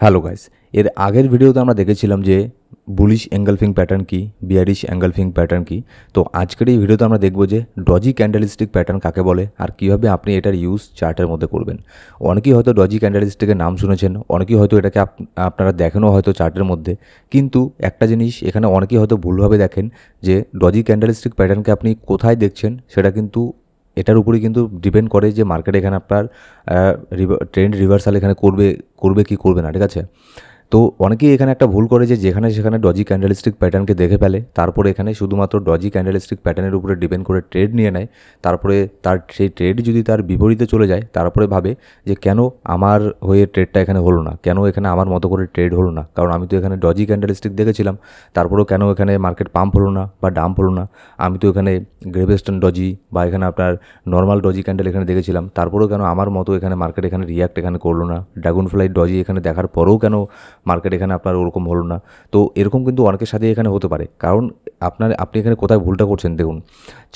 Hello guys এর আগের ভিডিওতে আমরা দেখেছিলাম যে বুলিশ অ্যাঙ্গেলফিং প্যাটার্ন কি বিয়ারিশ অ্যাঙ্গেলফিং প্যাটার্ন কি। তো আজকের এই ভিডিওতে আমরা দেখব যে ডজি ক্যান্ডেলিস্টিক প্যাটার্ন কাকে বলে আর কীভাবে আপনি এটার ইউজ চার্টের মধ্যে করবেন। অনেকেই হয়তো ডজি ক্যান্ডেলিস্টিকের নাম শুনেছেন, অনেকেই হয়তো এটাকে আপ- আপনারা দেখেনও হয়তো চার্টের মধ্যে। কিন্তু একটা জিনিস এখানে অনেকেই হয়তো ভুলভাবে দেখেন যে ডজি ক্যান্ডেলিস্টিক প্যাটার্নকে আপনি কোথায় দেখছেন সেটা কিন্তু এটার উপরে কিন্তু ডিপেন্ড করে যে মার্কেট এখানে আপনার ট্রেন্ড রিভার্সাল এখানে করবে করবে কি করবে না, ঠিক আছে? তো অনেকেই এখানে একটা ভুল করে যে যেখানে সেখানে ডজি ক্যান্ডেলিস্টিক প্যাটার্নকে দেখে ফেলে, তারপরে এখানে শুধুমাত্র ডজি ক্যান্ডেলিস্টিক প্যাটার্নের উপরে ডিপেন্ড করে ট্রেড নিয়ে নেয়, তারপরে তার সেই ট্রেড যদি তার বিপরীতে চলে যায়, তারপরে ভাবে যে কেন আমার হয়ে ট্রেডটা এখানে হলো না, কেন এখানে আমার মতো করে ট্রেড হলো না, কারণ আমি তো এখানে ডজি ক্যান্ডেলিস্টিক দেখেছিলাম, তারপরেও কেন এখানে মার্কেট পাম্প হলো না বা ডাম্প হলো না, আমি তো এখানে গ্রেভেস্টন ডজি বা এখানে আপনার নর্মাল ডজি ক্যান্ডেল এখানে দেখেছিলাম, তারপরেও কেন আমার মতো এখানে মার্কেট এখানে রিয়াক্ট এখানে করল না ড্রাগন ফ্লাই ডজি এখানে দেখার পরেও কেন মার্কেট এখানে আপনার ওরকম হলো না। তো এরকম কিন্তু অনেকের সাথে এখানে হতে পারে। কারণ আপনার, আপনি এখানে কোথায় ভুলটা করছেন দেখুন,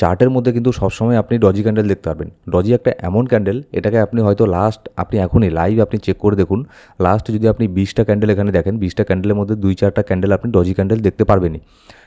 চার্টের মধ্যে কিন্তু সবসময় আপনি ডজি ক্যান্ডেল দেখতে পারবেন। ডজি একটা এমন ক্যান্ডেল এটাকে আপনি হয়তো লাস্ট আপনি এখনই লাইভ আপনি চেক করে দেখুন। লাস্ট যদি আপনি বিশটা ক্যান্ডেল এখানে দেখেন, বিশটা ক্যান্ডেলের মধ্যে দুই চারটা ক্যান্ডেল আপনি ডজি ক্যান্ডেল দেখতে পারবেনই।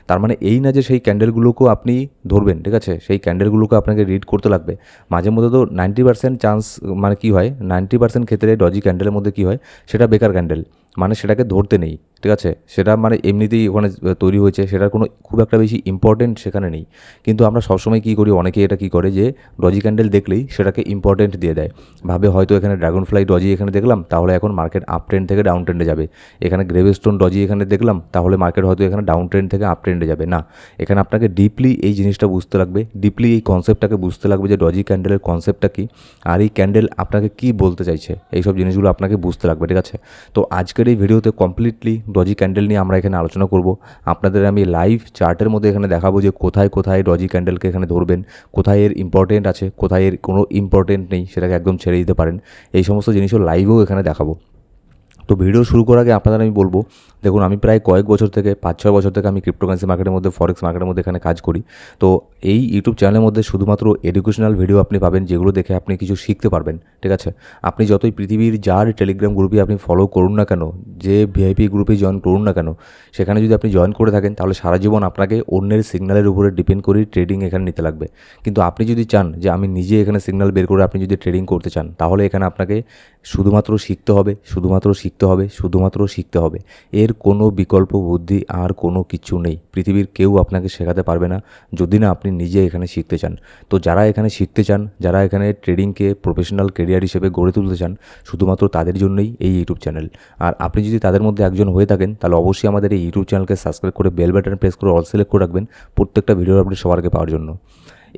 তার মানে এই না যে সেই ক্যান্ডেলগুলোকেও আপনি ধরবেন, ঠিক আছে? সেই ক্যান্ডেলগুলোকে আপনাকে রিড করতে লাগবে। মাঝে মধ্যে তো নাইনটি পার্সেন্ট চান্স মানে কী হয়? নাইনটি পার্সেন্ট ক্ষেত্রে ডজি ক্যান্ডেলের মধ্যে কী হয়? সেটা বেকার ক্যান্ডেল মানে সেটাকে ধরতে নেই। ঠিক আছে? সেটা মানে এমনিতেই ওখানে তৈরি হয়েছে। সেটার কোনো খুব একটা বেশি ইম্পর্টেন্ট সেখানে নেই। কিন্তু আমরা সবসময় কী করি, অনেকে এটা কী করে যে ডজি ক্যান্ডেল দেখলেই সেটাকে ইম্পর্টেন্ট দিয়ে দেয়। ভাবে হয়তো এখানে ড্রাগন ফ্লাই ডজি এখানে দেখলাম, তাহলে এখন মার্কেট আপ ট্রেন্ড থেকে ডাউন ট্রেন্ডে যাবে। এখানে গ্রেভেস্টোন ডজি এখানে দেখলাম, তাহলে মার্কেট হয়তো এখানে ডাউন ট্রেন্ড থেকে আপ ট্রেন্ডে যাবে। না, এখানে আপনাকে ডিপলি এই জিনিসটা বুঝতে লাগবে ডিপলি এই কনসেপ্টটাকে বুঝতে লাগবে যে ডজি ক্যান্ডেলের কনসেপ্টটা কী, আর এই ক্যান্ডেল আপনাকে কী বলতে চাইছে? এইসব জিনিসগুলো আপনাকে বুঝতে লাগবে, ঠিক আছে? তো আজকের এই ভিডিওতে কমপ্লিটলি ডজি ক্যান্ডেল নিয়ে আমরা এখানে আলোচনা করব। আপনাদের আমি লাইভ চার্টের মধ্যে এখানে দেখাবো যে কোথায় কোথায় ডজি ক্যান্ডেলকে এখানে ধরবেন, কোথায় এর ইম্পর্টেন্ট আছে, কোথায় এর কোনো ইম্পর্টেন্ট নেই সেটাকে একদম ছেড়ে দিতে পারেন। এই সমস্ত জিনিসও লাইভেও এখানে দেখাবো। তো ভিডিও শুরু করার আগে আপনাদের আমি বলব দেখুন, আমি প্রায় কয়েক বছর থেকে, পাঁচ ছয় বছর থেকে আমি ক্রিপ্টোকারেন্সি মার্কেটের মধ্যে ফরেক্স মার্কেটের মধ্যে এখানে কাজ করি। তো এই ইউটিউব চ্যানেলের মধ্যে শুধুমাত্র এডুকেশনাল ভিডিও আপনি পাবেন, যেগুলো দেখে আপনি কিছু শিখতে পারবেন, ঠিক আছে? আপনি যতই পৃথিবীর যার টেলিগ্রাম গ্রুপে আপনি ফলো করুন না কেন, যে ভিআইপি গ্রুপে জয়েন করুন না কেন, সেখানে যদি আপনি জয়েন করে থাকেন, তাহলে সারা জীবন আপনাকে অন্যের সিগন্যালের উপরে ডিপেন্ড করেই ট্রেডিং এখানে নিতে লাগবে। কিন্তু আপনি যদি চান যে আমি নিজে এখানে সিগন্যাল বের করে আপনি যদি ট্রেডিং করতে চান, তাহলে এখানে আপনাকে শুধুমাত্র শিখতে হবে, শুধুমাত্র শিখতে হবে, শুধুমাত্র শিখতে হবে। এর কোনো বিকল্প বুদ্ধি আর কোনো কিছু নেই। পৃথিবীর কেউ আপনাকে শেখাতে পারবে না, যদি না আপনি নিজে এখানে শিখতে চান। তো যারা এখানে শিখতে চান, যারা এখানে ট্রেডিংকে প্রফেশনাল কেরিয়ার হিসেবে গড়ে তুলতে চান, শুধুমাত্র তাদের জন্যই এই ইউটিউব চ্যানেল। আর আপনি যদি তাদের মধ্যে একজন হয়ে থাকেন, তাহলে অবশ্যই আমাদের এই ইউটিউব চ্যানেলকে সাবস্ক্রাইব করে বেল বাটন প্রেস করে অল সিলেক্ট করে রাখবেন প্রত্যেকটা ভিডিওর আপডেট সবার আগে পাওয়ার জন্য।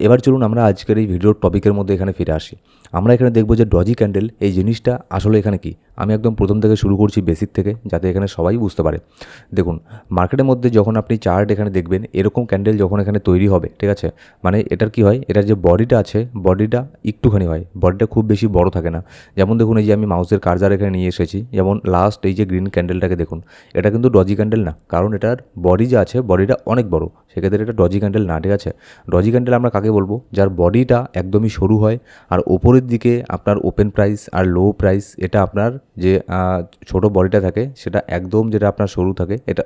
এবার চলুন আমরা আজকের এই ভিডিওর টপিকের মধ্যে এখানে ফিরে আসি। আমরা এখানে দেখব যে ডজি ক্যান্ডেল এই জিনিসটা আসলে এখানে কি? আমি একদম প্রথম থেকে শুরু করছি বেসিক থেকে, যাতে এখানে সবাই বুঝতে পারে। দেখুন মার্কেটের মধ্যে যখন আপনি চার্ট এখানে দেখবেন, এরকম ক্যান্ডেল যখন এখানে তৈরি হবে, ঠিক আছে? মানে এটার কি হয়? এটার যে বডিটা আছে বডিটা একটুখানি হয় বডিটা খুব বেশি বড় থাকে না। যেমন দেখুন, এই যে আমি মাউসের কার্জার এখানে নিয়ে এসেছি, যেমন লাস্ট এই যে গ্রিন ক্যান্ডেলটাকে দেখুন, এটা কিন্তু ডজি ক্যান্ডেল না, কারণ এটার বডি যে আছে বডিটা অনেক বড়, সেক্ষেত্রে এটা ডজি ক্যান্ডেল না, ঠিক আছে? ডজি ক্যান্ডেল আমরা কাকে বলব? যার বডিটা একদমই সরু হয়, আর ওপরের দিকে আপনার ওপেন প্রাইস আর লো প্রাইস এটা আপনার যে ছোট বডিটা থাকে, সেটা একদম যেটা আপনার সরু থাকে, এটা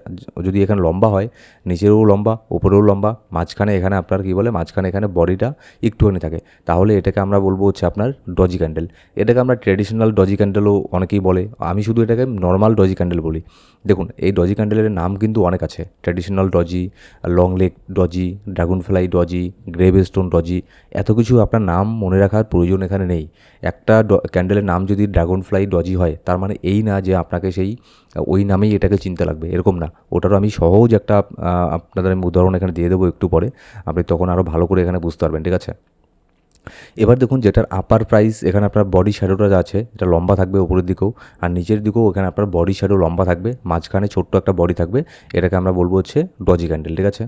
যদি এখানে লম্বা হয়, নিচেরও লম্বা ওপরেও লম্বা, মাঝখানে এখানে আপনার কী বলে, মাঝখানে এখানে বডিটা একটুখানি থাকে। তাহলে এটাকে আমরা বলব হচ্ছে আপনার ডজি ক্যান্ডেল। এটাকে আমরা ট্রেডিশনাল ডজি ক্যান্ডেলও অনেকেই বলে, আমি শুধু এটাকে নর্মাল ডজি ক্যান্ডেল বলি। দেখুন, এই ডজি ক্যান্ডেলের নাম কিন্তু অনেক আছে। Traditional doji long leg doji dragonfly doji gravestone doji এত কিছু আপনার নাম মনে রাখার প্রয়োজন এখানে নেই। একটা ক্যান্ডেলের নাম যদি ড্রাগন ফ্লাই ডজি হয় তার মানে এই না যে আপনাকে সেই, ওই নামেই এটাকে চিনতে লাগবে, এরকম না। ওটারও আমি সহজ একটা আপনাদের আমি উদাহরণ এখানে দিয়ে দেবো একটু পরে। আপনি তখন আরও ভালো করে এখানে বুঝতে পারবেন, ঠিক আছে? এবার দেখুন যেটার আপার প্রাইস এখানে আপনার বডি শ্যাডোটা আছে, এটা লম্বা থাকবে উপরের দিকেও, আর নিচের দিকেও এখানে আপনার বডি শ্যাডো লম্বা থাকবে, মাঝখানে ছোট্ট একটা বডি থাকবে, এটাকে আমরা বলব হচ্ছে ডজি ক্যান্ডেল ঠিক আছে?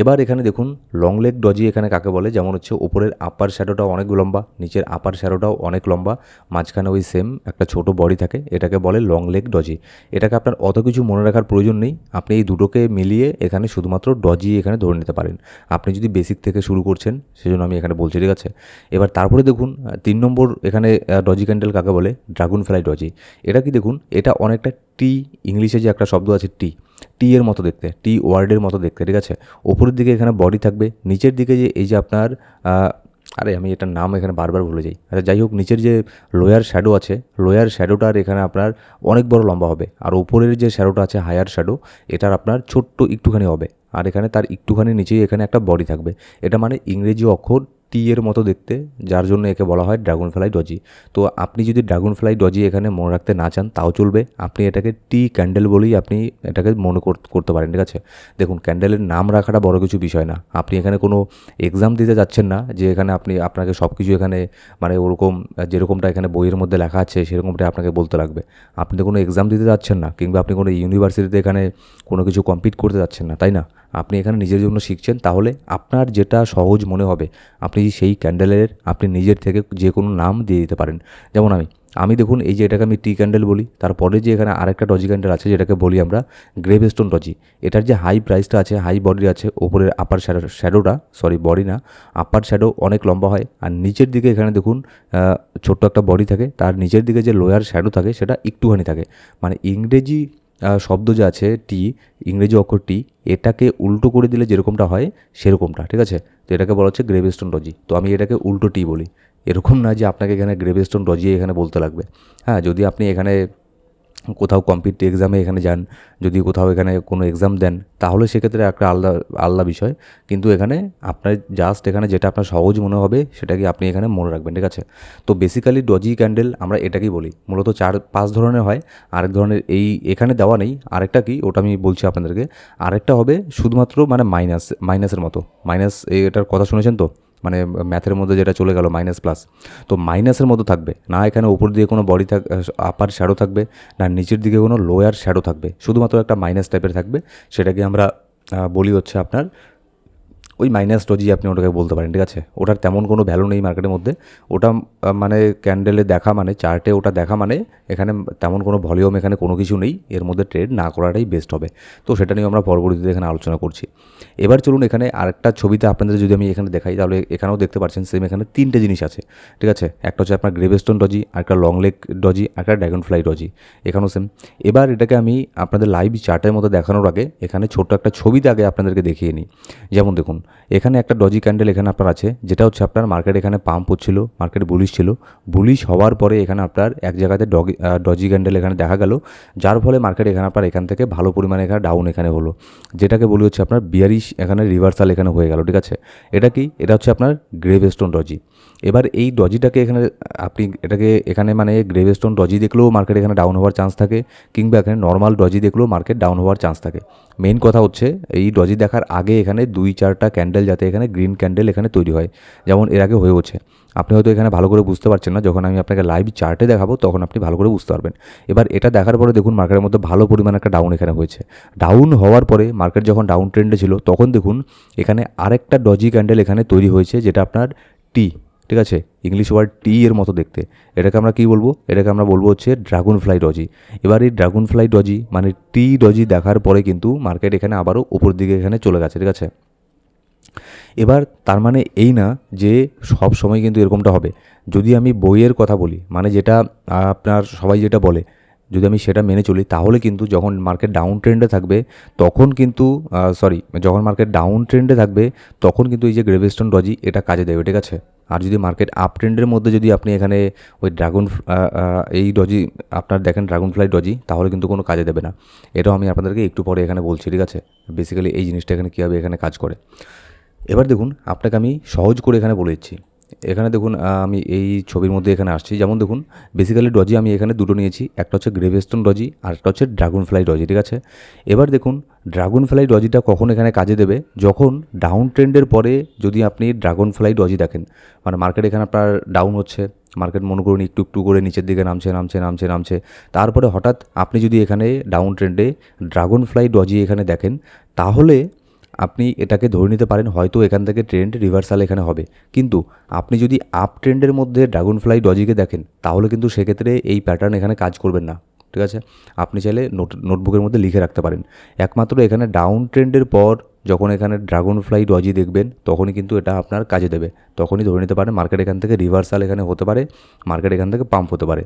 এবার এখানে দেখুন লং লেগ ডজি এখানে কাকে বলে, যেমন হচ্ছে উপরের আপার শ্যাডোটাও অনেক লম্বা, নিচের আপার শ্যাডোটাও অনেক লম্বা, মাঝখানে ওই সেম একটা ছোট বডি থাকে, এটাকে বলে লং লেগ ডজি এটাকে আপনার অত কিছু মনে রাখার প্রয়োজন নেই, আপনি এই দুটোকে মিলিয়ে এখানে শুধুমাত্র ডজি এখানে ধরে নিতে পারেন। আপনি যদি বেসিক থেকে শুরু করছেন, সেজন্য আমি এখানে বলছি, ঠিক আছে? এবার তারপরে দেখুন তিন নম্বর এখানে ডজি ক্যান্ডেল কাকে বলে? ড্রাগন ফ্লাই ডজি এটা কি দেখুন, এটা অনেকটা টি ইংলিশে যে একটা শব্দ আছে টি টি এর মতো দেখতে টি ওয়ার্ডের মতো দেখতে, ঠিক আছে? ওপরের দিকে এখানে বডি থাকবে, নিচের দিকে যে এই যে আপনার আরে আমি এটার নাম এখানে বারবার ভুলে যাই। আচ্ছা যাই হোক, নিচের যে লোয়ার শ্যাডো আছে লোয়ার শ্যাডোটার এখানে আপনার অনেক বড় লম্বা হবে, আর উপরের যে শ্যাডোটা আছে হায়ার শ্যাডো এটার আপনার ছোট্ট একটুখানি হবে, আর এখানে তার একটুখানি নিচেই এখানে একটা বডি থাকবে। এটা মানে ইংরেজি অক্ষর টি এর মতো দেখতে, যার জন্য একে বলা হয় ড্রাগন ফ্লাই ডজি। তো আপনি যদি ড্রাগন ফ্লাই ডজি এখানে মনে রাখতে না চান, তাও চলবে। আপনি এটাকে টি ক্যান্ডেল বলেই আপনি এটাকে মনে কর- করতে পারেন, ঠিক আছে? দেখুন, ক্যান্ডেলের নাম রাখাটা বড় কিছু বিষয় না। আপনি এখানে কোনো এক্সাম দিতে যাচ্ছেন না, যে এখানে আপনি আপনাকে সব কিছু এখানে মানে ওরকম, যেরকমটা এখানে বইয়ের মধ্যে লেখা আছে সেরকমটা আপনাকে বলতে লাগবে। আপনি তো কোনো এক্সাম দিতে যাচ্ছেন না, কিংবা আপনি কোনো ইউনিভার্সিটিতে এখানে কোনো কিছু কমপ্লিট করতে যাচ্ছেন না, তাই না? আপনি এখানে নিজের জন্য শিখছেন, তাহলে আপনার যেটা সহজ মনে হবে, আপনি সেই ক্যান্ডেলের, আপনি নিজের থেকে যে কোনো নাম দিয়ে দিতে পারেন। যেমন আমি আমি দেখুন এই যে এটাকে আমি টি ক্যান্ডেল বলি, তারপরে যে এখানে আরেকটা ডজি ক্যান্ডেল আছে যেটাকে বলি আমরা গ্রেভস্টোন ডজি। এটার যে হাই প্রাইসটা আছে হাই বডি আছে, ওপরের আপার শ্যাডো শ্যাডোটা সরি বডি না আপার শ্যাডো অনেক লম্বা হয়, আর নিচের দিকে এখানে দেখুন ছোট্ট একটা বডি থাকে, তার নিচের দিকে যে লোয়ার শ্যাডো থাকে, সেটা একটুখানি থাকে। মানে ইংরেজি শব্দ যে আছে টি ইংরেজি অক্ষর টি এটাকে উল্টো করে দিলে যেরকমটা হয়, সেরকমটা, ঠিক আছে? তো এটাকে বলা হচ্ছে গ্রেভস্টোন ডজি তো আমি এটাকে উল্টো টি বলি। এরকম না যে আপনাকে এখানে গ্রেভস্টোন ডজি এখানে বলতে লাগবে। হ্যাঁ যদি আপনি এখানে কোথাও কম্পিটিটিভ এক্সামে এখানে যান, যদি কোথাও এখানে কোনো এক্সাম দেন, তাহলে সেক্ষেত্রে একটা আলাদা আলাদা বিষয়। কিন্তু এখানে আপনার জাস্ট এখানে যেটা আপনার সহজ মনে হবে সেটাকে আপনি এখানে মনে রাখবেন, ঠিক আছে? তো বেসিক্যালি ডজি ক্যান্ডেল আমরা এটাকেই বলি। মূলত চার, পাঁচ ধরনের হয়। আরেক ধরনের এই এখানে দেওয়া নেই। আরেকটা কি, ওটা আমি বলছি আপনাদেরকে। আরেকটা হবে শুধুমাত্র মানে মাইনাস মাইনাসের মতো। মাইনাস এটার কথা শুনেছেন তো? মানে ম্যাথের মধ্যে যেটা চলে গেল মাইনাস প্লাস তো মাইনাসের মতো থাকবে। না এখানে উপর দিয়ে কোনো বডি থাক আপার শ্যাডো থাকবে, না নিচের দিকে কোনো লোয়ার শ্যাডো থাকবে। শুধুমাত্র একটা মাইনাস টাইপের থাকবে। সেটাকে আমরা বলি হচ্ছে আপনার ওই মাইনাস ডজি আপনি ওটাকে বলতে পারেন, ঠিক আছে? ওটার তেমন কোনো ভ্যালু নেই মার্কেটের মধ্যে। ওটা মানে ক্যান্ডেলে দেখা মানে চার্টে ওটা দেখা মানে এখানে তেমন কোনো ভলিউম এখানে কোনো কিছু নেই। এর মধ্যে ট্রেড না করাটাই বেস্ট হবে। তো সেটা নিয়ে আমরা পরবর্তীতে এখানে আলোচনা করছি। এবার চলুন এখানে আরেকটা ছবিতে আপনাদের যদি আমি এখানে দেখাই, তাহলে এখানেও দেখতে পাচ্ছেন সেম এখানে তিনটে জিনিস আছে, ঠিক আছে? একটা হচ্ছে আপনার গ্রেভেস্টোন ডজি আরেকটা লং লেগ ডজি আরেকটা ড্রাগন ফ্লাই ডজি এখানেও সেম এবার এটাকে আমি আপনাদের লাইভ চার্টের মধ্যে দেখানোর আগে, এখানে ছোট্ট একটা ছবিতে আগে আপনাদেরকে দেখিয়ে নিই। যেমন দেখুন এখানে একটা ডজি ক্যান্ডেল এখানে আপনার আছে, যেটা হচ্ছে আপনার মার্কেট এখানে পাম্প হচ্ছিল মার্কেট বুলিশ ছিল। বুলিশ হওয়ার পরে এখানে আপনার এক জায়গাতে ডগি ডজি ক্যান্ডেল এখানে দেখা গেল, যার ফলে মার্কেট এখানে আপনার এখান থেকে ভালো পরিমাণে এখানে ডাউন এখানে হলো। যেটাকে বলি হচ্ছে আপনার বিয়ারিশ এখানে রিভার্সাল এখানে হয়ে গেল, ঠিক আছে? এটা কি? এটা হচ্ছে আপনার গ্রেভস্টোন ডজি এবার এই ডজিটাকে এখানে, আপনি এটাকে এখানে মানে গ্রেভস্টোন ডজি দেখলেও মার্কেট এখানে ডাউন হওয়ার চান্স থাকে, কিংবা এখানে নর্মাল ডজি দেখলেও মার্কেট ডাউন হওয়ার চান্স থাকে। মেইন কথা হচ্ছে, এই ডজি দেখার আগে এখানে দুই, চারটা ক্যান্ডেল যাতে এখানে গ্রিন ক্যান্ডেল এখানে তৈরি হয়, যেমন এর আগে হয়ে হচ্ছে আপনি হয়তো এখানে ভালো করে বুঝতে পারছেন না, যখন আমি আপনাকে লাইভ চার্টে দেখাবো, তখন আপনি ভালো করে বুঝতে পারবেন। এবার এটা দেখার পরে দেখুন মার্কেটের মধ্যে ভালো পরিমাণ একটা ডাউন এখানে হয়েছে। ডাউন হওয়ার পরে মার্কেট যখন ডাউন ট্রেন্ডে ছিল, তখন দেখুন এখানে আরেকটা ডজি ক্যান্ডেল এখানে তৈরি হয়েছে, যেটা আপনার টি ঠিক আছে? ইংলিশ ওয়ার্ড টি এর মতো দেখতে। এটাকে আমরা কী বলব? এটাকে আমরা বলব হচ্ছে ড্রাগন ফ্লাই ডজি এবার এই ড্রাগন ফ্লাই ডজি মানে টি ডজি দেখার পরে কিন্তু মার্কেট এখানে আবারও উপর দিকে এখানে চলে গেছে, ঠিক আছে? এবার তার মানে এই না যে সব সময় কিন্তু এরকমটা হবে। যদি আমি বইয়ের কথা বলি মানে যেটা আপনার সবাই যেটা বলে, যদি আমি সেটা মেনে চলি, তাহলে কিন্তু যখন মার্কেট ডাউন ট্রেন্ডে থাকবে, তখন কিন্তু সরি যখন মার্কেট ডাউন ট্রেন্ডে থাকবে, তখন কিন্তু এই যে গ্রেভেস্টন ডজি এটা কাজে দেবে, ঠিক আছে? আর যদি মার্কেট আপ ট্রেন্ডের মধ্যে যদি আপনি এখানে ওই ড্রাগন এই ডজি আপনার দেখেন ড্রাগন ফ্লাই ডজি তাহলে কিন্তু কোনো কাজে দেবে না। এটাও আমি আপনাদেরকে একটু পরে এখানে বলছি, ঠিক আছে? বেসিক্যালি এই জিনিসটা এখানে কীভাবে এখানে কাজ করে। এবার দেখুন, আপনাকে আমি সহজ করে এখানে বলে দিচ্ছি। এখানে দেখুন আমি এই ছবির মধ্যে এখানে আসছি। যেমন দেখুন বেসিক্যালি ডজি আমি এখানে দুটো নিয়েছি। একটা হচ্ছে গ্রেভেস্টোন ডজি আর একটা হচ্ছে ড্রাগন ফ্লাই ডজি ঠিক আছে? এবার দেখুন ড্রাগন ফ্লাই ডজিটা কখন এখানে কাজে দেবে? যখন ডাউন ট্রেন্ডের পরে যদি আপনি ড্রাগন ফ্লাই ডজি দেখেন মানে মার্কেট এখানে আপনার ডাউন হচ্ছে মার্কেট মনে করুন একটু একটু করে নিচের দিকে নামছে নামছে নামছে নামছে, তারপরে হঠাৎ আপনি যদি এখানে ডাউন ট্রেন্ডে ড্রাগন ফ্লাই ডজি এখানে দেখেন, তাহলে আপনি এটাকে ধরে নিতে পারেন, হয়তো এখান থেকে ট্রেন্ড রিভার্সাল এখানে হবে। কিন্তু আপনি যদি আপ ট্রেন্ডের মধ্যে ড্রাগন ফ্লাই ডজিকে দেখেন, তাহলে কিন্তু সেক্ষেত্রে এই প্যাটার্ন এখানে কাজ করবেন না। ঠিক আছে? আপনি চাইলে নোট নোটবুকের মধ্যে লিখে রাখতে পারেন। একমাত্র এখানে ডাউন ট্রেন্ডের পর যখন এখানে ড্রাগন ফ্লাই ডজি দেখবেন, তখনই কিন্তু এটা আপনার কাজে দেবে। তখনই ধরে নিতে পারেন মার্কেট এখান থেকে রিভার্সাল এখানে হতে পারে মার্কেট এখান থেকে পাম্প হতে পারে।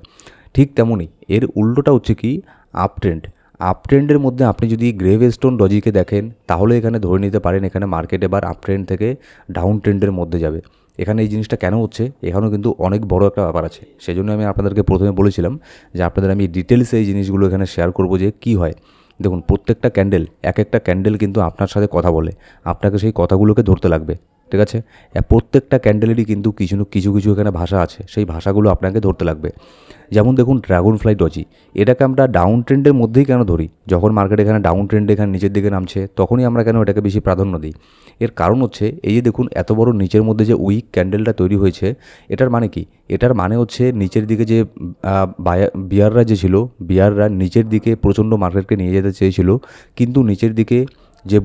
ঠিক তেমনই এর উল্টোটা হচ্ছে কি আপ ট্রেন্ড আপ ট্রেন্ডের মধ্যে আপনি যদি গ্রেভ স্টোন ডজিকে দেখেন, তাহলে এখানে ধরে নিতে পারেন, এখানে মার্কেট এবার আপ ট্রেন্ড থেকে ডাউন ট্রেন্ডের মধ্যে যাবে। এখানে এই জিনিসটা কেন হচ্ছে? এখানেও কিন্তু অনেক বড় একটা ব্যাপার আছে। সেই জন্য আমি আপনাদেরকে প্রথমে বলেছিলাম যে আপনাদের আমি ডিটেলসে এই জিনিসগুলো এখানে শেয়ার করব যে কী হয়। দেখুন, প্রত্যেকটা ক্যান্ডেল এক একটা ক্যান্ডেল কিন্তু আপনার সাথে কথা বলে। আপনাকে সেই কথাগুলোকে ধরতে লাগবে। ঠিক আছে? প্রত্যেকটা ক্যান্ডেলেরই কিন্তু কিছু কিছু কিছু এখানে ভাষা আছে। সেই ভাষাগুলো আপনাকে ধরতে লাগবে। যেমন দেখুন ড্রাগন ফ্লাই ডজি এটাকে আমরা ডাউন ট্রেন্ডের মধ্যেই কেন ধরি? যখন মার্কেট এখানে ডাউন ট্রেন্ড এখানে নিচের দিকে নামছে, তখনই আমরা কেন এটাকে বেশি প্রাধান্য দিই? এর কারণ হচ্ছে, এই যে দেখুন, এত বড় নিচের মধ্যে যে উইক ক্যান্ডেলটা তৈরি হয়েছে, এটার মানে কি? এটার মানে হচ্ছে নিচের দিকে যে বিয়াররা যে ছিল, বিয়াররা নিচের দিকে প্রচণ্ড মার্কেটকে নিয়ে যেতে চেয়েছিল, কিন্তু নিচের দিকে যে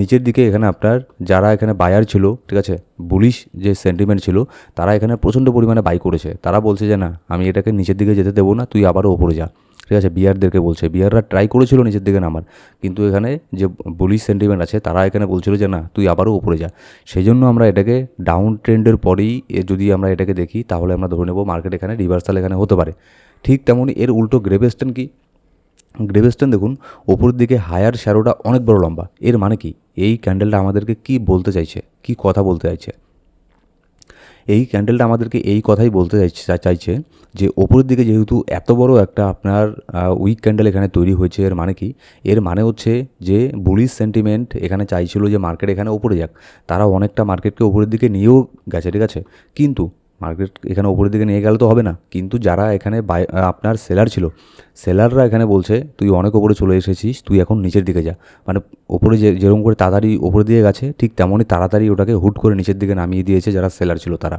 নিচের দিকে এখানে আপনার যারা এখানে বায়ার ছিল, ঠিক আছে বুলিশ যে সেন্টিমেন্ট ছিল, তারা এখানে প্রচণ্ড পরিমাণে বাই করেছে। তারা বলছে যে, না, আমি এটাকে নিচের দিকে যেতে দেবো না, তুই আবারও ওপরে যা। ঠিক আছে বিয়ারদেরকে বলছে। বিয়াররা ট্রাই করেছিল নিচের দিকে নামার, কিন্তু এখানে যে বুলিশ সেন্টিমেন্ট আছে, তারা এখানে বলছিল যে, না, তুই আবারও উপরে যা। সেই জন্য আমরা এটাকে ডাউন ট্রেন্ডের পরেই যদি আমরা এটাকে দেখি, তাহলে আমরা ধরে নেব মার্কেট এখানে রিভার্সাল এখানে হতে পারে। ঠিক তেমনই এর উল্টো গ্রেভেস্টেন কি? গ্রেভেস্টেন দেখুন, ওপরের দিকে হায়ার শ্যারোটা অনেক বড় লম্বা। এর মানে কি? এই ক্যান্ডেলটা আমাদেরকে কি বলতে চাইছে? কি কথা বলতে চাইছে? এই ক্যান্ডেলটা আমাদেরকে এই কথাই বলতে চাইছে যে ওপরের দিকে যেহেতু এত বড় একটা আপনার উইক ক্যান্ডেল এখানে তৈরি হয়েছে, এর মানে কি? এর মানে হচ্ছে যে বুলিশ সেন্টিমেন্ট এখানে চাইছিল যে মার্কেট এখানে ওপরে যাক। তারা অনেকটা মার্কেটকে ওপরের দিকে নিয়েও গেছে, ঠিক আছে? কিন্তু মার্কেট এখানে ওপরের দিকে নিয়ে গেলে তো হবে না। কিন্তু যারা এখানে বাই আপনার সেলার ছিল সেলাররা এখানে বলছে, তুই অনেক ওপরে চলে এসেছিস, তুই এখন নিচের দিকে যা। মানে ওপরে যে, যেরকম করে তাড়াতাড়ি ওপরে দিয়ে গেছে, ঠিক তেমনই তাড়াতাড়ি ওটাকে হুট করে নিচের দিকে নামিয়ে দিয়েছে যারা সেলার ছিল তারা।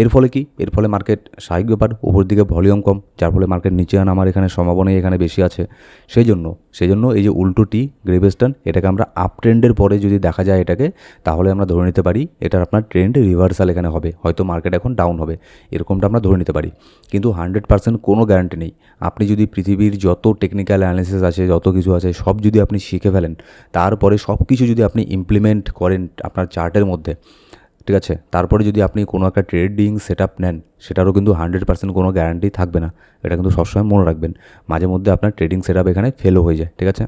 এর ফলে কি? এর ফলে মার্কেট স্বাভাবিক ব্যাপার, ওপর দিকে ভলিউম কম, যার ফলে মার্কেট নিচে নামার এখানে সম্ভাবনাই এখানে বেশি আছে। সেই জন্য সেই জন্য এই যে উল্টো টি গ্রেভেস্টার্ন এটাকে আমরা আপ ট্রেন্ডের পরে যদি দেখা যায় এটাকে, তাহলে আমরা ধরে নিতে পারি এটার আপনার ট্রেন্ড রিভার্সাল এখানে হবে, হয়তো মার্কেট এখন ডাউন হবে, এরকমটা আমরা ধরে নিতে পারি। কিন্তু হান্ড্রেড পার্সেন্ট কোনো গ্যারান্টি নেই। আপনি যদি পৃথিবীর যত টেকনিক্যাল অ্যানালিসিস আছে, যত কিছু আছে, সব যদি আপনি শিখে ফেলেন, তারপরে সব কিছু যদি আপনি ইমপ্লিমেন্ট করেন আপনার চার্টের মধ্যে, ঠিক আছে? তারপরে যদি আপনি কোনো একটা ট্রেডিং সেট আপ নেন, সেটারও কিন্তু হান্ড্রেড পার্সেন্ট কোনো গ্যারান্টি থাকবে না। এটা কিন্তু সবসময় মনে রাখবেন। মাঝে মধ্যে আপনার ট্রেডিং সেট আপ এখানে ফেলও হয়ে যায়, ঠিক আছে?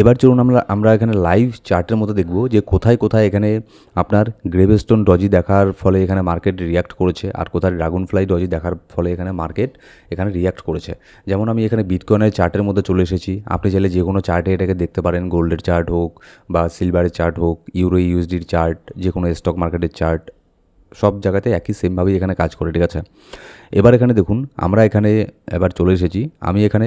এবার চলুন আমরা আমরা এখানে লাইভ চার্টের মধ্যে দেখব যে কোথায় কোথায় এখানে আপনার গ্রেভস্টোন ডজি দেখার ফলে এখানে মার্কেট রিয়াক্ট করেছে আর কোথায় ড্রাগন ফ্লাই ডজি দেখার ফলে এখানে মার্কেট এখানে রিয়াক্ট করেছে। যেমন আমি এখানে বিটকয়েনের চার্টের মধ্যে চলে এসেছি। আপনি চাইলে যে কোনো চার্টে এটাকে দেখতে পারেন গোল্ডের চার্ট হোক বা সিলভারের চার্ট হোক ইউরো ইউএসডির চার্ট যে কোনো স্টক মার্কেটের চার্ট সব জায়গাতে একই সেমভাবেই এখানে কাজ করে ঠিক আছে। এবার এখানে দেখুন, আমরা এখানে এবার চলে এসেছি। আমি এখানে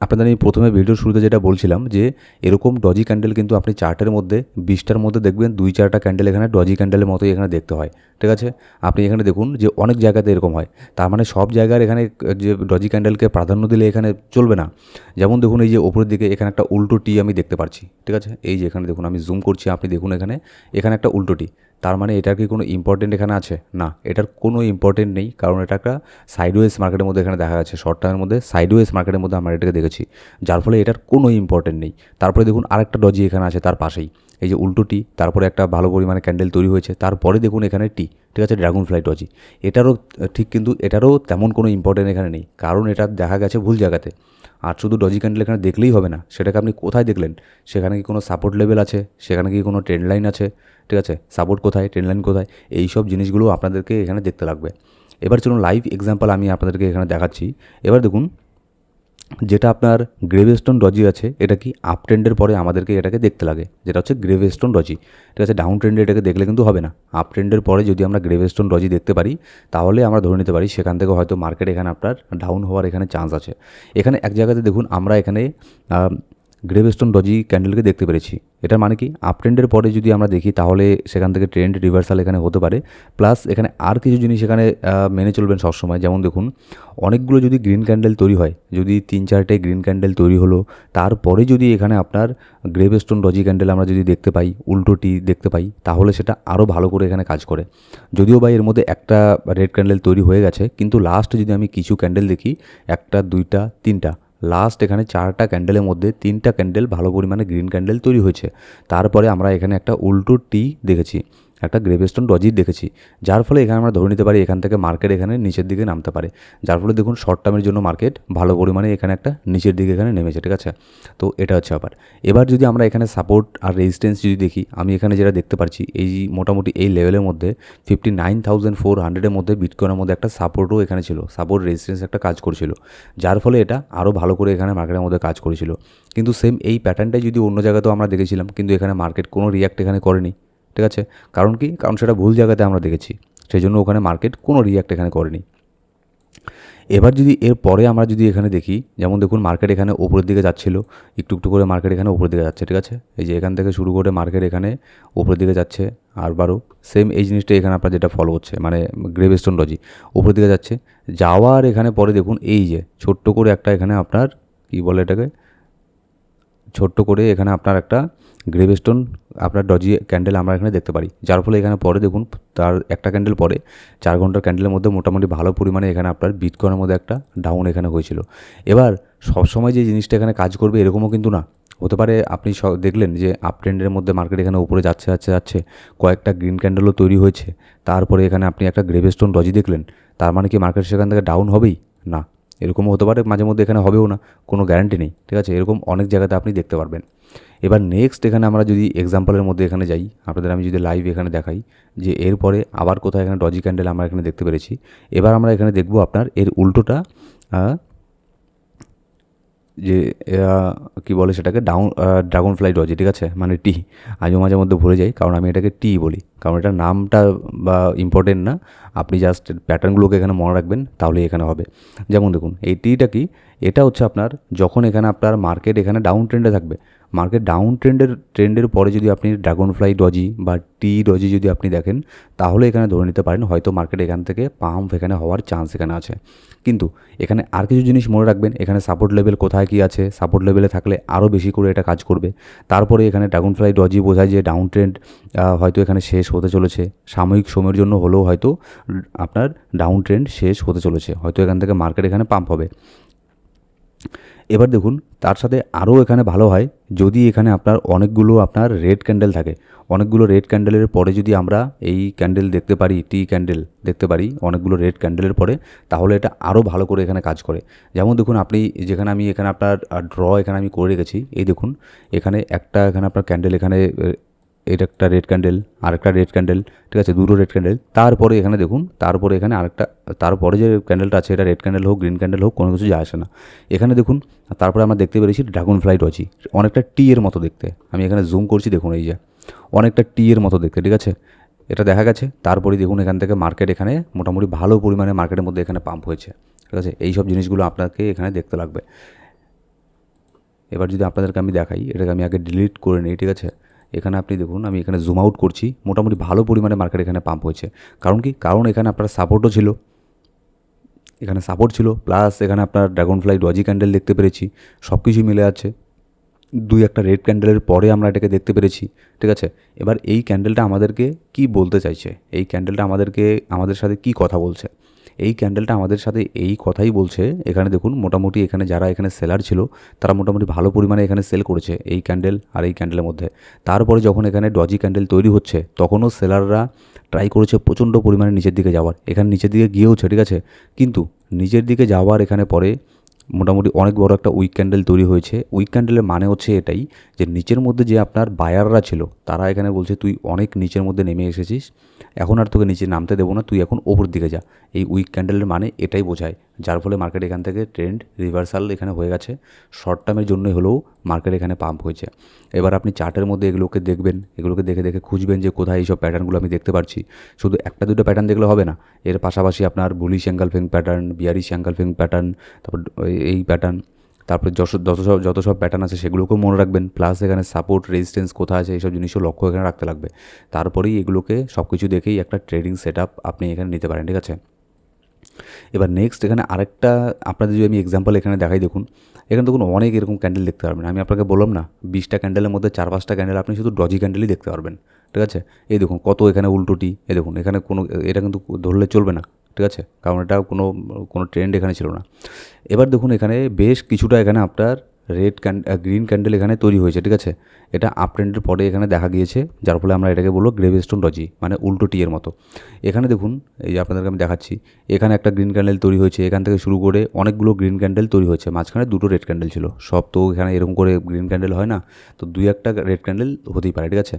আপনাদের আমি প্রথমে ভিডিওর শুরুতে যেটা বলছিলাম যে, এরকম ডজি ক্যান্ডেল কিন্তু আপনি চার্টের মধ্যে, বিশটার মধ্যে দেখবেন দুই চারটা ক্যান্ডেল এখানে ডজি ক্যান্ডেলের মতোই এখানে দেখতে হয়, ঠিক আছে? আপনি এখানে দেখুন যে অনেক জায়গাতে এরকম হয়, তার মানে সব জায়গার এখানে যে ডজি ক্যান্ডেলকে প্রাধান্য দিলে এখানে চলবে না। যেমন দেখুন এই যে ওপরের দিকে এখানে একটা উল্টো টি আমি দেখতে পাচ্ছি, ঠিক আছে? এই যে এখানে দেখুন আমি জুম করছি, আপনি দেখুন এখানে এখানে একটা উল্টো টি তার মানে এটার কি কোনো ইম্পর্টেন্ট এখানে আছে? না, এটার কোনো ইম্পর্টেন্ট নেই, কারণ এটা একটা সাইডওয়েজ মার্কেটের মধ্যে এখানে দেখা যাচ্ছে। শর্ট টার্মের মধ্যে সাইডওয়েজ মার্কেটের মধ্যে আমরা এটাকে দেখেছি, যার ফলে এটার কোনো ইম্পর্টেন্ট নেই। তারপরে দেখুন আরেকটা ডজি এখানে আছে তার পাশেই। এই যে উল্টো টি তারপরে একটা ভালো পরিমাণে ক্যান্ডেল তৈরি হয়েছে। তারপরে দেখুন এখানে টি ঠিক আছে? ড্রাগন ফ্লাই ডজি এটারও ঠিক কিন্তু এটারও তেমন কোনো ইম্পর্টেন্ট এখানে নেই, কারণ এটা দেখা গেছে ভুল জায়গাতে। আর শুধু ডজি ক্যান্ডেল এখানে দেখলেই হবে না, সেটাকে আপনি কোথায় দেখলেন? সেখানে কি কোনো সাপোর্ট লেভেল আছে? সেখানে কি কোনো ট্রেন্ড লাইন আছে? ঠিক আছে? সাপোর্ট কোথায়? ট্রেন লাইন কোথায়? এই সব জিনিসগুলো আপনাদেরকে এখানে দেখতে লাগবে। এবার চলুন লাইভ এক্সাম্পল আমি আপনাদেরকে এখানে দেখাচ্ছি। এবার দেখুন, যেটা আপনার গ্রেভেস্টোন ডজি আছে, এটা কি আপ ট্রেন্ডের পরে আমাদেরকে এটাকে দেখতে লাগে, যেটা হচ্ছে গ্রেভেস্টোন ডজি ঠিক আছে? ডাউন ট্রেন্ডে এটাকে দেখলে কিন্তু হবে না। আপ ট্রেন্ডের পরে যদি আমরা গ্রেভেস্টোন ডজি দেখতে পারি, তাহলে আমরা ধরে নিতে পারি সেখান থেকে হয়তো মার্কেট এখানে আপনার ডাউন হওয়ার এখানে চান্স আছে। এখানে এক জায়গাতে দেখুন, আমরা এখানে গ্রেভস্টোন ডজি ক্যান্ডেলকে দেখতে পেরেছি। এটার মানে কি? আপ ট্রেন্ডের পরে যদি আমরা দেখি, তাহলে সেখান থেকে ট্রেন্ড রিভার্সাল এখানে হতে পারে। প্লাস এখানে আর কিছু জিনিস এখানে মেনে চলবেন সবসময়। যেমন দেখুন, অনেকগুলো যদি গ্রিন ক্যান্ডেল তৈরি হয়, যদি তিন চারটে গ্রিন ক্যান্ডেল তৈরি হলো, তারপরে যদি এখানে আপনার গ্রেভস্টোন ডজি ক্যান্ডেল আমরা যদি দেখতে পাই উল্টোটি দেখতে পাই, তাহলে সেটা আরও ভালো করে এখানে কাজ করে। যদিও বা এর মধ্যে একটা রেড ক্যান্ডেল তৈরি হয়ে গেছে, কিন্তু লাস্ট যদি আমি কিছু ক্যান্ডেল দেখি, একটা, দুইটা, তিনটা লাস্ট এখানে চারটা ক্যান্ডেলের মধ্যে তিনটা ক্যান্ডেল ভালো পরিমাণে গ্রিন ক্যান্ডেল তৈরি হয়েছে। তারপরে আমরা এখানে একটা উল্টো টি দেখেছি। একটা গ্রেভেস্টোন ডজি দেখেছি। যার ফলে এখানে আমরা ধরে নিতে পারি এখান থেকে মার্কেট এখানে নিচের দিকে নামতে পারে। যার ফলে দেখুন শর্ট টার্মের জন্য মার্কেট ভালো পরিমাণে এখানে একটা নিচের দিকে এখানে নেমেছে, ঠিক আছে? তো এটা হচ্ছে আবার এবার যদি আমরা এখানে সাপোর্ট আর রেজিস্ট্যান্স যদি দেখি, আমি এখানে যেটা দেখতে পাচ্ছি এই মোটামুটি এই লেভেলের মধ্যে ফিফটি নাইন থাউজেন্ড ফোর হান্ড্রেডের মধ্যে বিটকয়েনের মধ্যে একটা সাপোর্টও এখানে ছিল। সাপোর্ট রেজিস্ট্যান্স একটা কাজ করছিল। যার ফলে এটা আরও ভালো করে এখানে মার্কেটের মধ্যে কাজ করেছিল। কিন্তু সেম এই প্যাটার্নটাই যদি অন্য জায়গাতেও আমরা দেখেছিলাম, কিন্তু এখানে মার্কেট কোনো রিয়াক্ট এখানে করেনি। ঠিক আছে? কারণ কি? কারণ সেটা ভুল জায়গাতে আমরা দেখেছি। সেই জন্য ওখানে মার্কেট কোনো রিয়াক্ট এখানে করেনি। এবার যদি এর পরে আমরা যদি এখানে দেখি, যেমন দেখুন মার্কেট এখানে ওপরের দিকে যাচ্ছিল, একটু একটু করে মার্কেট এখানে উপরের দিকে যাচ্ছে, ঠিক আছে? এই যে এখান থেকে শুরু করে মার্কেট এখানে উপরের দিকে যাচ্ছে আরবারও সেম এই জিনিসটা এখানে আপনার যেটা ফলো হচ্ছে মানে গ্রেভেস্টোন লজি উপরের দিকে যাচ্ছে। যাওয়ার এখানে পরে দেখুন, এই যে ছোট্ট করে একটা এখানে আপনার কী বলে এটাকে? ছোট্ট করে এখানে আপনার একটা গ্রেভস্টোন আপনার ডজি ক্যান্ডেল আমরা এখানে দেখতে পারি। যার ফলে এখানে পরে দেখুন, তার একটা ক্যান্ডেল পরে, চার ঘণ্টার ক্যান্ডেলের মধ্যে মোটামুটি ভালো পরিমাণে এখানে আপনার বিটকয়েনের মধ্যে একটা ডাউন এখানে হয়েছিল। এবার সবসময় যে জিনিসটা এখানে কাজ করবে এরকমও কিন্তু না। হতে পারে আপনি দেখলেন যে আপ ট্রেন্ডের মধ্যে মার্কেট এখানে উপরে যাচ্ছে যাচ্ছে যাচ্ছে, কয়েকটা গ্রিন ক্যান্ডেলও তৈরি হয়েছে। তারপরে এখানে আপনি একটা গ্রেভস্টোন ডজি দেখলেন, তার মানে কি মার্কেট সেখান থেকে ডাউন হবেই? না। এরকমও হতে পারে, মাঝে মধ্যে এখানে হবেও না, কোনো গ্যারান্টি নেই, ঠিক আছে? এরকম অনেক জায়গাতে আপনি দেখতে পারবেন। এবার নেক্সট এখানে আমরা যদি এক্সাম্পলের মধ্যে এখানে যাই, আপনাদের আমি যদি লাইভ এখানে দেখাই যে এরপরে আবার কোথায় এখানে ডজি ক্যান্ডেল আমরা এখানে দেখতে পেরেছি। এবার আমরা এখানে দেখব আপনার এর উল্টোটা যে কি বলে সেটাকে? ডাউন ড্রাগন ফ্লাই ডজি ঠিক আছে? মানে টি। আজও মাঝে মধ্যে ভুলে যাই, কারণ আমি এটাকে টি বলি। কারণ এটার নামটা বা ইম্পর্টেন্ট না। আপনি জাস্ট প্যাটার্নগুলোকে এখানে মনে রাখবেন, তাহলেই এখানে হবে। যেমন দেখুন, এই টিটা কি? এটা হচ্ছে আপনার, যখন এখানে আপনার মার্কেট এখানে ডাউন ট্রেন্ডে থাকবে মার্কেট ডাউন ট্রেন্ডের ট্রেন্ডের পরে যদি আপনি ড্রাগন ফ্লাই ডজি বা টি ডজি যদি আপনি দেখেন, তাহলে এখানে ধরে নিতে পারেন হয়তো মার্কেট এখান থেকে পাম্প এখানে হওয়ার চান্স এখানে আছে। কিন্তু এখানে আর কিছু জিনিস মনে রাখবেন, এখানে সাপোর্ট লেভেল কোথায় কী আছে, সাপোর্ট লেভেলে থাকলে আরও বেশি করে এটা কাজ করবে। তারপরে এখানে ড্রাগন ফ্লাই ডজি বোঝায় যে ডাউন ট্রেন্ড হয়তো এখানে শেষ হতে চলেছে। সাময়িক সময়ের জন্য হলেও হয়তো আপনার ডাউন ট্রেন্ড শেষ হতে চলেছে, হয়তো এখান থেকে মার্কেট এখানে পাম্প হবে। এবার দেখুন, তার সাথে আরও এখানে ভালো হয়, যদি এখানে আপনার অনেকগুলো আপনার রেড ক্যান্ডেল থাকে। অনেকগুলো রেড ক্যান্ডেলের পরে যদি আমরা এই ক্যান্ডেল দেখতে পারি টি ক্যান্ডেল দেখতে পারি, অনেকগুলো রেড ক্যান্ডেলের পরে, তাহলে এটা আরও ভালো করে এখানে কাজ করে। যেমন দেখুন, আপনি যেখানে আমি এখানে আপনার ড্র এখানে আমি করে রেখেছি, এই দেখুন, এখানে একটা এখানে আপনার ক্যান্ডেল এখানে এটা একটা রেড ক্যান্ডেল আরেকটা রেড ক্যান্ডেল ঠিক আছে, দুটো রেড ক্যান্ডেল তারপরে এখানে দেখুন, তারপরে এখানে আরেকটা, তারপরে যে ক্যান্ডেলটা আছে, এটা রেড ক্যান্ডেল হোক গ্রিন ক্যান্ডেল হোক, কোনো কিছু যায় আসে না। এখানে দেখুন, তারপরে আমরা দেখতে পেরেছি ড্রাগন ফ্লাই রয়েছি অনেকটা টি এর মতো দেখতে। আমি এখানে জুম করছি, দেখুন এই যে, অনেকটা টি এর মতো দেখতে, ঠিক আছে? এটা দেখা গেছে, তারপরে দেখুন এখান থেকে মার্কেট এখানে মোটামুটি ভালো পরিমাণে মার্কেটের মধ্যে এখানে পাম্প হয়েছে, ঠিক আছে? এই সব জিনিসগুলো আপনাকে এখানে দেখতে লাগবে। এবার যদি আপনাদেরকে আমি দেখাই, এটাকে আমি আগে ডিলিট করে নিই, ঠিক আছে? এখানে আপনি দেখুন, আমি এখানে জুম আউট করছি। মোটামুটি ভালো পরিমাণে মার্কেট এখানে পাম্প হয়েছে। কারণ কি? কারণ এখানে আপনার সাপোর্টও ছিল। এখানে সাপোর্ট ছিল। প্লাস এখানে আপনার ড্রাগন ফ্লাই ডজি ক্যান্ডেল দেখতে পেরেছি। সব কিছুই মিলে আছে। দুই একটা রেড ক্যান্ডেলের পরে আমরা এটাকে দেখতে পেরেছি। ঠিক আছে? এবার এই ক্যান্ডেলটা আমাদেরকে কি বলতে চাইছে? এই ক্যান্ডেলটা আমাদেরকে, আমাদের সাথে কি কথা বলছে? এই ক্যান্ডেলটা আমাদের সাথে এই কথাই বলছে। এখানে দেখুন, মোটামুটি এখানে যারা এখানে সেলার ছিল, তারা মোটামুটি ভালো পরিমাণে এখানে সেল করেছে এই ক্যান্ডেল আর এই ক্যান্ডেলের মধ্যে। তারপরে যখন এখানে ডজি ক্যান্ডেল তৈরি হচ্ছে, তখনও সেলাররা ট্রাই করেছে প্রচণ্ড পরিমাণে নিচের দিকে যাওয়ার। এখানে নিচের দিকে গিয়েওছে ঠিক আছে? কিন্তু নিচের দিকে যাওয়ার এখানে পরে মোটামুটি অনেক বড় একটা উইক ক্যান্ডেল তৈরি হয়েছে। উইক ক্যান্ডেলের মানে হচ্ছে এটাই যে নিচের মধ্যে যে আপনার বায়াররা ছিল, তারা এখানে বলছে, তুই অনেক নিচের মধ্যে নেমে এসেছিস, এখন আর তোকে নিচে নামতে দেবো না, তুই এখন ওপর দিকে যা। এই উইক ক্যান্ডেলের মানে এটাই বোঝায়। যার ফলে মার্কেট এখান থেকে ট্রেন্ড রিভার্সাল এখানে হয়ে গেছে। শর্ট টার্মের জন্যই হলেও মার্কেট এখানে পাম্প হয়েছে। এবার আপনি চার্টের মধ্যে এগুলোকে দেখবেন, এগুলোকে দেখে দেখে খুঁজবেন যে কোথায় এইসব প্যাটার্নগুলো আমি দেখতে পারছি। শুধু একটা, দুটো প্যাটার্ন দেখলে হবে না। এর পাশাপাশি আপনার বুলি বুলিশ অ্যাঙ্গেলফিং প্যাটার্ন বিয়ারি বিয়ারিশ অ্যাঙ্গেলফিং প্যাটার্ন তারপর এই প্যাটার্ন তারপরে যত সব যত সব প্যাটার্ন আছে সেগুলোকেও মনে রাখবেন। প্লাস এখানে সাপোর্ট রেজিস্ট্যান্স কোথায় আছে এইসব জিনিসও লক্ষ্য এখানে রাখতে লাগবে। তারপরেই এগুলোকে সব কিছু দেখেই একটা ট্রেডিং সেট আপনি এখানে নিতে পারেন, ঠিক আছে? এবার নেক্সট এখানে আরেকটা, আপনাদের যদি আমি এক্সাম্পল এখানে দেখাই, দেখুন, এখানে দেখুন অনেক এরকম ক্যান্ডেল দেখতে পারবেন। আমি আপনাকে বললাম না, বিশটা ক্যান্ডেলের মধ্যে চার পাঁচটা ক্যান্ডেল আপনি শুধু ডজি ক্যান্ডেলই দেখতে পারবেন, ঠিক আছে? এই দেখুন, কত এখানে উল্টোটি এ দেখুন, এখানে কোনো, এটা কিন্তু ধরলে চলবে না, ঠিক আছে? কারণ এটা কোনো কোনো ট্রেন্ড এখানে ছিল না। এবার দেখুন, এখানে বেশ কিছুটা এখানে আপনার রেড গ্রিন ক্যান্ডেল এখানে তৈরি হয়েছে, ঠিক আছে? এটা আপ ট্রেন্ডের পরে এখানে দেখা গিয়েছে, যার ফলে আমরা এটাকে বলব গ্রেভস্টোন রজি মানে উল্টো টিয়ের মতো। এখানে দেখুন, এই যে আপনাদেরকে আমি দেখাচ্ছি, এখানে একটা গ্রিন ক্যান্ডেল তৈরি হয়েছে, এখান থেকে শুরু করে অনেকগুলো গ্রিন ক্যান্ডেল তৈরি হয়েছে, মাঝখানে দুটো রেড ক্যান্ডেল ছিল। সব তো এখানে এরকম করে গ্রিন ক্যান্ডেল হয় না, তো দুই একটা রেড ক্যান্ডেল হতেই পারে, ঠিক আছে?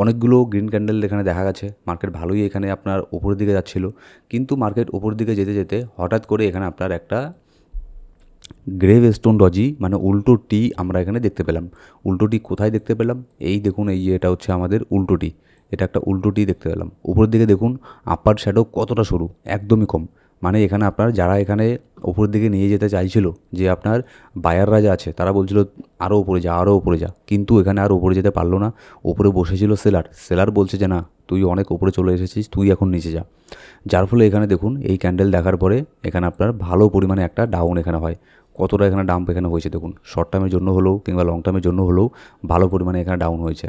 অনেকগুলো গ্রিন ক্যান্ডেল এখানে দেখা গেছে মার্কেট ভালোই এখানে আপনার উপরের দিকে যাচ্ছিল, কিন্তু মার্কেট উপরের দিকে যেতে যেতে হঠাৎ করে এখানে আপনার একটা গ্রেভ স্টোন ডজি মানে উল্টো টি আমরা এখানে দেখতে পেলাম। উল্টো টি কোথায় দেখতে পেলাম? এই দেখুন, এই এটা হচ্ছে আমাদের উল্টোটি এটা একটা উল্টোটি দেখতে পেলাম। উপরের দিকে দেখুন আপার শ্যাডো কতটা সরু? একদমই কম। মানে এখানে আপনার যারা এখানে ওপরের দিকে নিয়ে যেতে চাইছিল যে আপনার বায়াররা যা আছে, তারা বলছিল আরও উপরে যা আরও উপরে যা। কিন্তু এখানে আর উপরে যেতে পারল না। উপরে বসেছিল সেলার সেলার বলছে যে, না, তুই অনেক উপরে চলে এসেছিস, তুই এখন নিচে যা। যার ফলে এখানে দেখুন, এই ক্যান্ডেল দেখার পরে এখানে আপনার ভালো পরিমাণে একটা ডাউন এখানে হয়। কতটা এখানে ডাম্প এখানে হয়েছে দেখুন শর্ট টার্মের জন্য হলেও কিংবা লং টার্মের জন্য হলেও ভালো পরিমাণে এখানে ডাউন হয়েছে।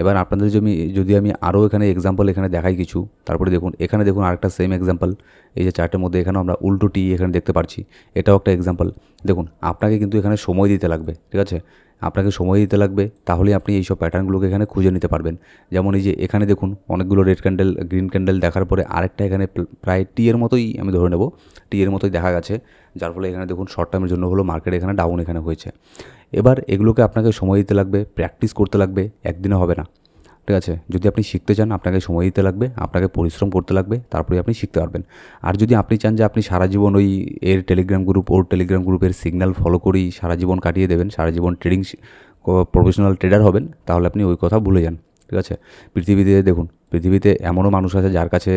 এবার আপনাদের যদি যদি আমি আরও এখানে এক্সাম্পল এখানে দেখাই কিছু, তারপরে দেখুন, এখানে দেখুন আরেকটা সেম এক্সাম্পল এই যে চারটের মধ্যে এখানে আমরা উল্টো টি এখানে দেখতে পারছি, এটাও একটা এক্সাম্পল দেখুন, আপনাকে কিন্তু এখানে সময় দিতে লাগবে, ঠিক আছে? আপনাকে সময় দিতে লাগবে তাহলে আপনি এইসব প্যাটার্নগুলোকে এখানে খুঁজে নিতে পারবেন। যেমন এই যে এখানে দেখুন, অনেকগুলো রেড ক্যান্ডেল গ্রিন ক্যান্ডেল দেখার পরে আরেকটা এখানে প্রায় টি এর মতোই আমি ধরে নেব। টি এর মতোই দেখা গেছে, যার ফলে এখানে দেখুন শর্ট টার্মের জন্য হলো মার্কেট এখানে ডাউন এখানে হয়েছে। এবার এগুলোকে আপনাকে সময় দিতে লাগবে প্র্যাকটিস করতে লাগবে, একদিনে হবে না। ঠিক আছে। যদি আপনি শিখতে চান, আপনাকে সময় দিতে লাগবে, আপনাকে পরিশ্রম করতে লাগবে, তারপরে আপনি শিখতে পারবেন। আর যদি আপনি চান যে আপনি সারা জীবন ওই এর টেলিগ্রাম গ্রুপ ওর টেলিগ্রাম গ্রুপের সিগন্যাল ফলো করেই সারা জীবন কাটিয়ে দেবেন, সারা জীবন ট্রেডিং প্রফেশনাল ট্রেডার হবেন, তাহলে আপনি ওই কথা ভুলে যান। ঠিক আছে? পৃথিবীতে দেখুন পৃথিবীতে এমনও মানুষ আছে যার কাছে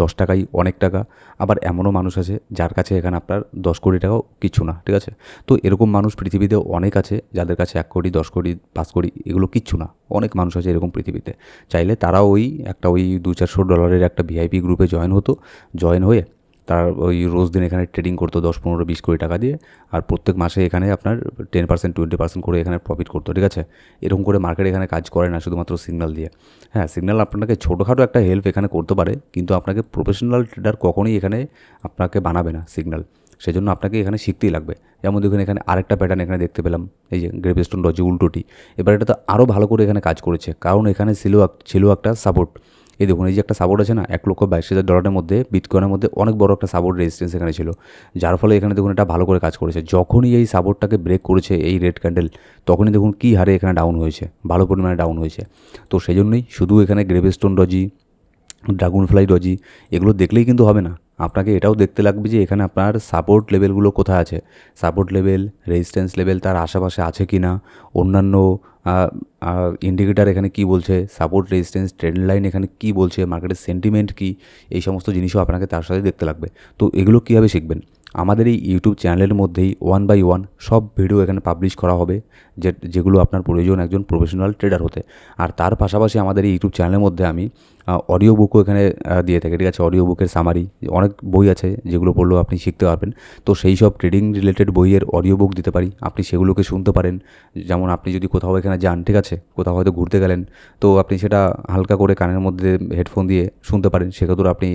দশ টাকাই অনেক টাকা, আবার এমনও মানুষ আছে যার কাছে এখানে আপনার দশ কোটি টাকাও কিছু না, ঠিক আছে? তো এরকম মানুষ পৃথিবীতে অনেক আছে যাদের কাছে এক কোটি, দশ কোটি, পাঁচ কোটি এগুলো কিচ্ছু না, অনেক মানুষ আছে এরকম পৃথিবীতে। চাইলে তারা ওই একটা ওই দু চারশো ডলারের একটা ভিআইপি গ্রুপে জয়েন হতো জয়েন হয়ে তার ওই রোজ দিন এখানে ট্রেডিং করতো দশ, পনেরো, বিশ কোটি টাকা দিয়ে আর প্রত্যেক মাসে এখানে আপনার টেন পার্সেন্ট টোয়েন্টি পার্সেন্ট করে এখানে প্রফিট করতো, ঠিক আছে? এরকম করে মার্কেট এখানে কাজ করে না শুধুমাত্র সিগনাল দিয়ে। হ্যাঁ সিগনাল আপনাকে ছোটোখাটো একটা হেল্প এখানে করতে পারে, কিন্তু আপনাকে প্রফেশনাল ট্রেডার কখনোই এখানে আপনাকে বানাবে না সিগন্যাল সেজন্য আপনাকে এখানে শিখতেই লাগবে। যেমন দেখুন, এখানে আরেকটা প্যাটার্ন এখানে দেখতে পেলাম, এই যে গ্রেভস্টোন ডজি উল্টোটি। এবার এটা তো আরও ভালো করে এখানে কাজ করেছে, কারণ এখানে ছিল ছিল একটা সাপোর্ট এই দেখুন, এই যে একটা সাপোর্ট আছে না, এক লক্ষ বাইশ হাজার ডলারের মধ্যে বিটকয়েনের মধ্যে অনেক বড় একটা সাপোর্ট রেজিস্ট্যান্স এখানে ছিল। যার ফলে এখানে দেখুন, এটা ভালো করে কাজ করেছে। যখনই এই সাপোর্টটাকে ব্রেক করেছে, এই রেড ক্যান্ডেল তখনই দেখুন কী হারে এখানে ডাউন হয়েছে, ভালো পরিমাণে ডাউন হয়েছে। তো সেই জন্যই শুধু এখানে gravestone doji dragonfly doji এগুলো দেখলেই কিন্তু হবে না। আপনাকে এটাও দেখতে লাগবে যে এখানে আপনার সাপোর্ট লেভেলগুলো কোথায় আছে? সাপোর্ট লেভেল রেজিস্ট্যান্স লেভেল তার আশেপাশে আছে কি না অন্যান্য ইন্ডিকেটার এখানে কি বলছে? সাপোর্ট রেজিস্ট্যান্স ট্রেন্ড লাইন এখানে কি বলছে? মার্কেটের সেন্টিমেন্ট কি? এই সমস্ত জিনিসও আপনাকে তার সাথে দেখতে লাগবে। তো এগুলো কীভাবে শিখবেন? আমাদের এই ইউটিউব চ্যানেলের মধ্যেই ওয়ান বাই ওয়ান সব ভিডিও এখানে পাবলিশ করা হবে, যে, যেগুলো আপনার প্রয়োজন একজন প্রফেশনাল ট্রেডার হতে। আর তার পাশাপাশি আমাদের এই ইউটিউব চ্যানেলের মধ্যে আমি অডিও বুকও এখানে দিয়ে থাকে, ঠিক আছে? অডিও বুকের সামারি অনেক বই আছে যেগুলো পড়লেও আপনি শিখতে পারবেন। তো সেই সব ট্রেডিং রিলেটেড বইয়ের অডিও বুক দিতে পারি, আপনি সেগুলোকে শুনতে পারেন। যেমন আপনি যদি কোথাও এখানে যান, ঠিক আছে? কোথাও হয়তো ঘুরতে গেলেন, তো আপনি সেটা হালকা করে কানের মধ্যে হেডফোন দিয়ে শুনতে পারেন, সেক্ষেত্রে আপনি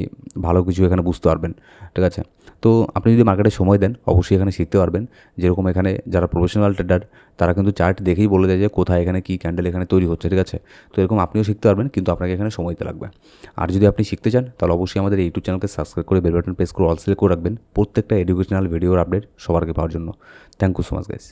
ভালো কিছু এখানে বুঝতে পারবেন, ঠিক আছে? তো আপনি যদি মার্কেটে সময় দেন, অবশ্যই এখানে শিখতে পারবেন। যেরকম এখানে যারা প্রফেশনাল ট্রেডার তারা কিন্তু চার্ট দেখেই বলে দেয় যে কোথায় এখানে কী ক্যান্ডেল এখানে তৈরি হচ্ছে, ঠিক আছে? তো এরকম আপনিও শিখতে পারবেন, কিন্তু আপনাকে এখানে সময় দিতে লাগবে। আর যদি আপনি শিখতে চান, তাহলে অবশ্যই আমাদের ইউটিউব চ্যানেলকে সাবস্ক্রাইব করে বেল বাটন প্রেস করে অল সিলেক্ট করে রাখবেন। প্রত্যেকটা এডুকেশনাল ভিডিওর আপডেট সবার আগে পাওয়ার জন্য। Thank you so much guys